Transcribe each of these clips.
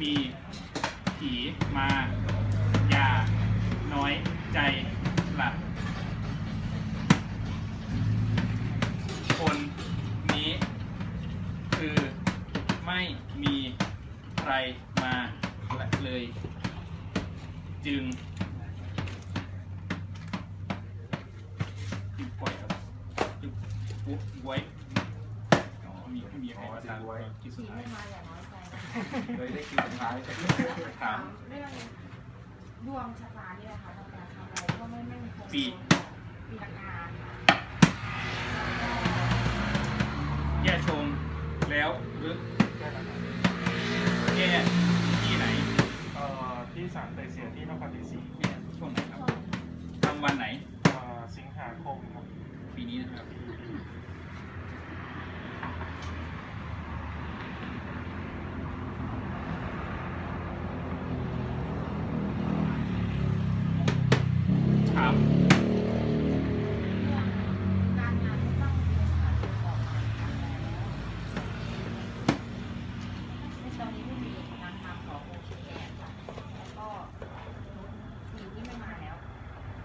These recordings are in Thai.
มีผีมา อย่าน้อยใจละ คนนี้ คือไม่มีใครมาเลย จึงจึงปล่อยครับจึงปุ๊บไว้อ๋อ มีไม่มีอะไรมาทางที่สุดผีท้ายไม่มาอย่าน้อยใจนะเลยได้คิวสุดท้ายถามเรื่องดวงชะตานี่แหละค่ะทำงานทำอะไรก็ไม่ไม่มีคงปี ปีละกาค่ะแย่ชงแล้วหรือได้แล้วครับแย่ที่ไหนเอ่อที่ศาลไต่เสียที่นครศรีสีแย่ช่วงไหนครับทำวันไหน เอ่อสิงหาคมครับ ปีนี้นะครับ ถาม การงานไม่ต้องมีค่ะออกมาทำแล้วในตอนนี้ไม่มีงานทำขอโอเคค่ะแล้วก็ปีที่ไม่มาแล้ว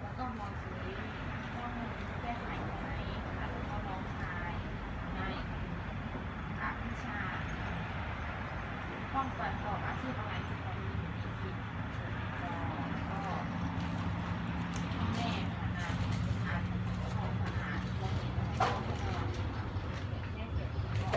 แล้วก็มองซื้อต้องแก้ไขตรงไหนค่ะแล้วก็น้องชายนายค่ะพี่ชาห้องประกอบอาชีพอะไรที่ตอนนี้อยู่ในทีมก็ก็แม่ค่ะนายอาชีพของทหารโรงเรียนอะไรก็แม่เก็บก็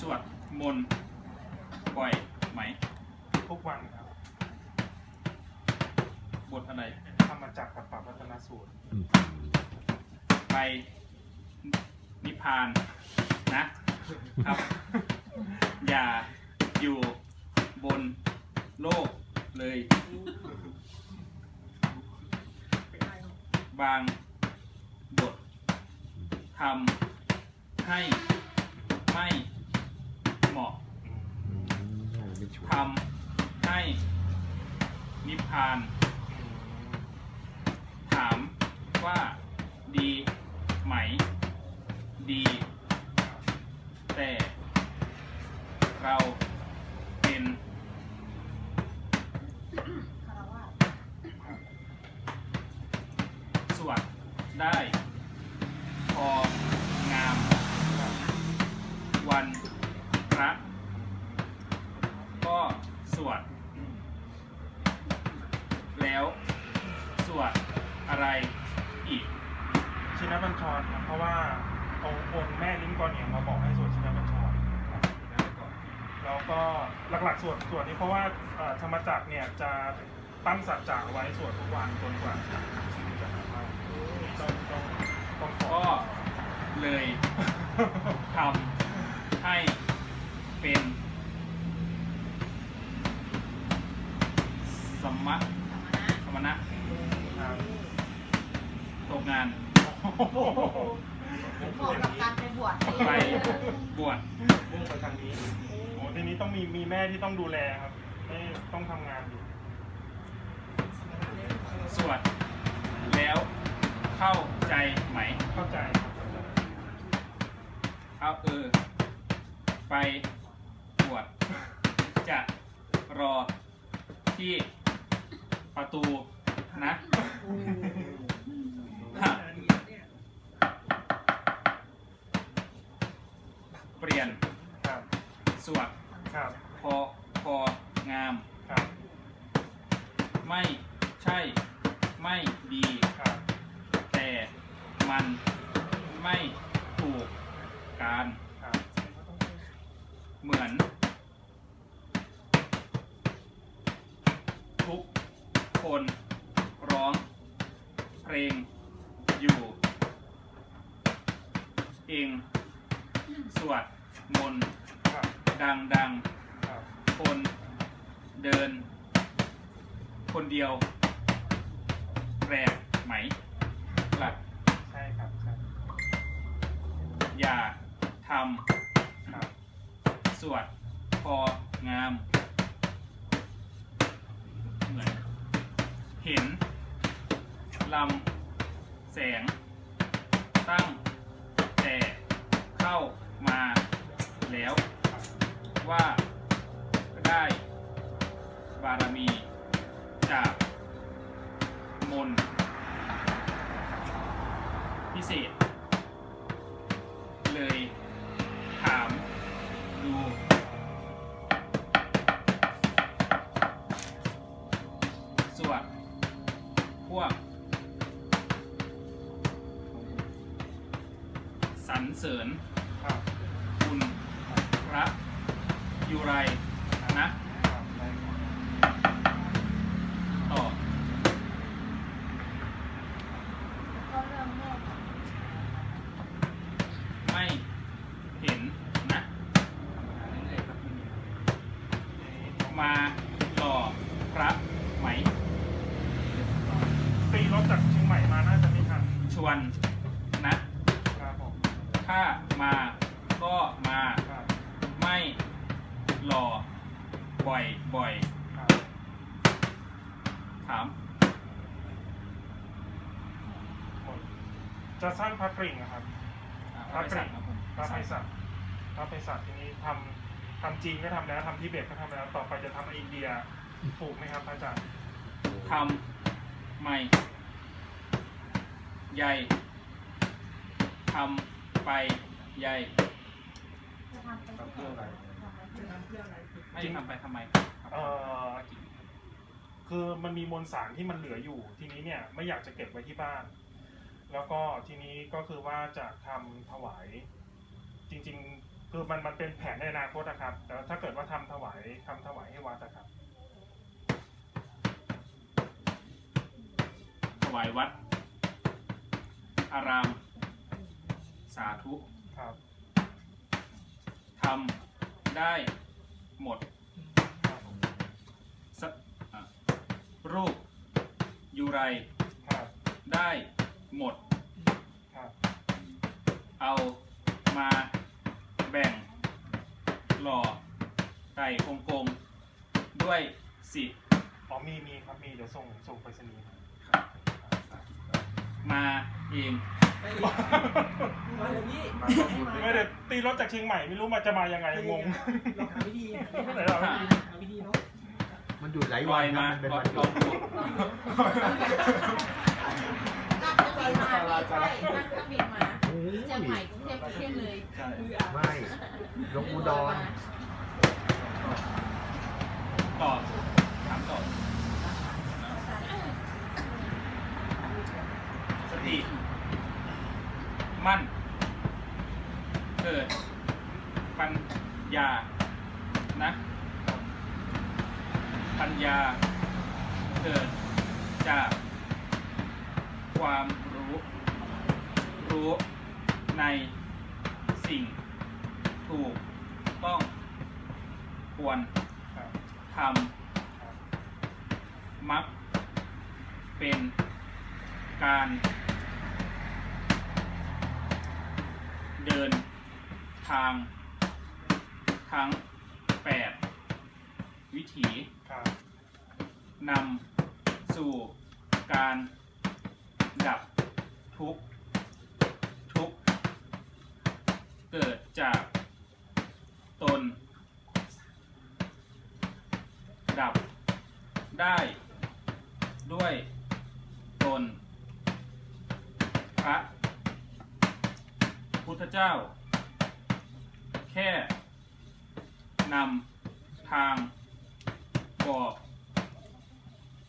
สวด มนต์บ่อยไหมทุกวันครับบทอะไรทำมาจากกับปรับรัตนสูตร ไปนิพพานนะครับ อย่าอยู่บนโลกเลย บางบททำให้ไม่ ทำให้นิพพาน ถามว่าดีไหม ดี แต่เรา วดอะไรอีกชินบัญชรครับเพราะว่าองค์องค์แม่ลิ้มกอนเนี่ยมาบอกให้สวดชินบัญชรแล้วก็หลักๆสวดสวดนี้เพราะว่าธรรมจักรเนี่ยจะตั้งสัจจะไว้สวดทุกวันจนกว่าชีวิตจะหาไม่ต้องต้องต้องขอก็เลยทำให้เป็นสมะ ธรรมนะ สมณะ ครับ ตก งาน เหมาะกับการไปบวชไปบวชมุ่งไปทางนี้โอ้ทีนี้ต้องมีมีแม่ที่ต้องดูแลครับไม่ต้องทำงานอยู่ สวด แล้วเข้าใจไหม เข้าใจครับเข้าใจเอาเออ ไปบวชจะรอที่ประตูนะฮะ เปลี่ยนครับสวดครับพอพองาม ครับไม่ใช่ไม่ดี ครับแต่มันไม่ถูกการครับเหมือน ทุกคนร้องเพลงอยู่ เอง สวดมนต์ครับดังดังครับๆคนเดิน คนเดียวแปลกไหมคหลักใช่ครับใช่อย่าทครับำสวดพองาม เหมือน เห็นลำแสง ตั้งแต่เข้า มาแล้วว่าได้บารมีจากมนพิเศษ เลยถามดูส่วนพวกสรรเสริญ ครับ คุณพระ ยูไรนะ ครับได้ครับ ต่อ ก็เรื่องแม่ของ ไม่เห็นนะ มาหล่อพระไหม ตีรถจากเชียงใหม่มาน่าจะไม่ทัน ชวนนะ ครับผม ถ้ามาก็มา ครับ ไม่หล่อบ่อยบ่อย ครับ ถาม จะสร้างพระกริ่งนะครับ พระไปสั่งครับผมพระไพศาลพระไพศาลทีนี้ทำทำจีนก็ทำแล้วทำทิเบตก็ทำแล้ว ต่อไปจะทำอินเดียปลูกไหมครับพระอาจารย์ทำใหม่ ใหญ่ทำไปใหญ่จะทำเป็นทำเพื่ออะไรไม่ได้ทำไปทำไมเอ่อ คือมันมีมวลสารที่มันเหลืออยู่ ทีนี้เนี่ยไม่อยากจะเก็บไว้ที่บ้าน แล้วก็ทีนี้ก็คือว่าจะทำถวาย จริงๆ คือมันมันเป็นแผนในอนาคตนะครับ แต่ถ้าเกิดว่าทำถวายทำถวายให้วัดนะครับ ถวายวัด อาราม สาธุครับ ทำได้หมด ครับผม สอะ รูปยูไรครับได้หมด ครับเอามาแบ่ง หล่อไก่กงกงๆด้วยสิ อ๋อมีมีครับมีเดี๋ยวส่งส่งไปรษณีย์มาเองมาเดี๋ยวนี้ไม่ได้ตีรถจากเชียงใหม่ไม่รู้มาจะมายังไงงง ลองหาวิธีไหนหรอหาวิธีเนาะ มันอยู่หลายปล่วัอนยนะมามันเป็นลอวังนหยุลอดงดูนั่งเครื่องบินมาไม่ใช่นั่งเครื่องบินมาโอ้เชียงใหม่ยกรุงเทพกรุงเทพเลยใช่ไม่ลงอุดรตอบถามตอบสติ มั่น เกิด ปัญญา นะ ปัญญาเกิดจากความรู้ รู้ในสิ่งถูกต้องควรทำมักเป็นการเดินทางทั้งแปดวิถี นำสู่การดับทุกข์ทุกข์เกิดจากตน ดับได้ด้วยตน พระ พุทธเจ้า แค่นำทาง บอก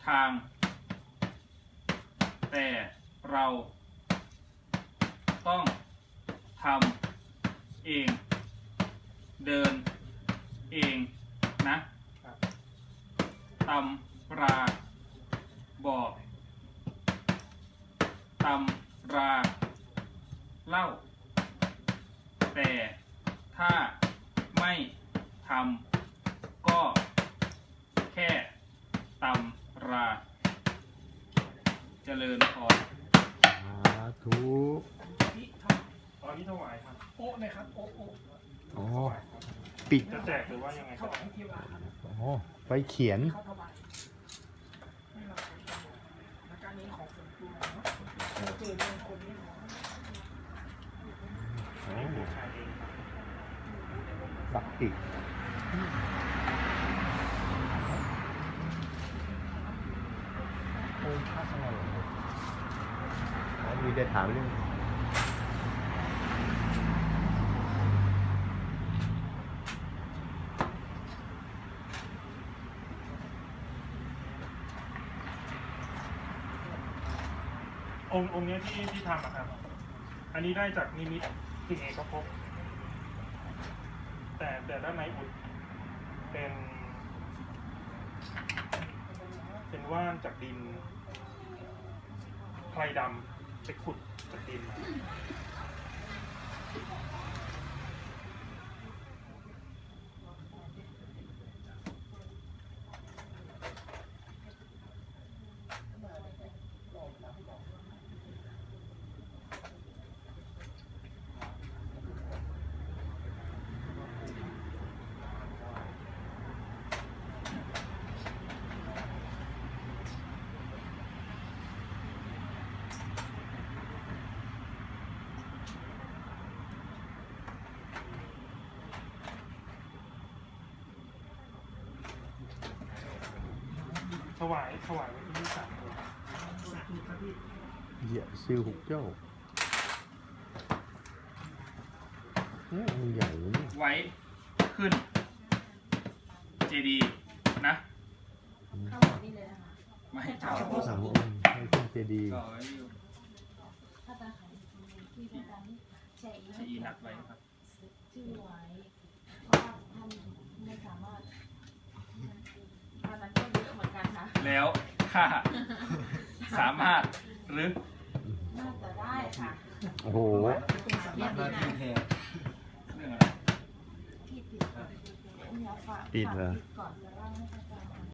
ทาง แต่เราต้องทำเอง เดินเองนะครับตำราบอกตำราเล่า แต่ถ้าไม่ทำก็แค่ตำรา เจริญพร สา ธุพี่ทตอนนี้ถวายครับโอ๊ะหนะครับโอ๊ะโอ๊ะอ๋อปิดจะแจกหรือว่ายังไงถครับวายให้เทวาครับอ๋อไปเขียน เขาถวายให้เราและการนี้ของส่วนตัวเนาะเจอเรื่องคนนี้ของอ๋อบูชาเองครับ สักอีกองค์พระอะไรเหรออ๋อ มีได้ถามเรื่ององค์องค์เนี้ยที่ที่ทำอะครับ อันนี้ได้จากนิมิตสิ่งเอกภพแต่แต่ด้านในอุดเป็น เป็นว่านจากดินไพรดำ ไปขุดกระดินมา ถวายถวายไว้ที่นี่สามตัวสาธุครับพี่เหยียซิลหุกเจ้าโอ้องค์ใหญ่เลยเนี่ยไว้ขึ้นเจดีนะ เข้าหมดนี่เลยนะคะไม่ให้เช่าสามองค์ให้ขึ้นเจดีย์ก็ไว้อยู่ถ้าตาขายที่เป็นการที่แชร์อีเจดีนัดไว้ครับชื่อไว้เพราะว่าท่านไม่สามารถตอนนั้นก็ เยอะเหมือนกันค่ะแล้วถ้าสามารถหรือน่าจะได้ค่ะโอ้โหเป็นสำนักหน้าที่แทนเรื่องอะไรที่ปิดก่อนเดี๋ยวฝากปิดเหรอฝากปิดก่อนจะเล่าให้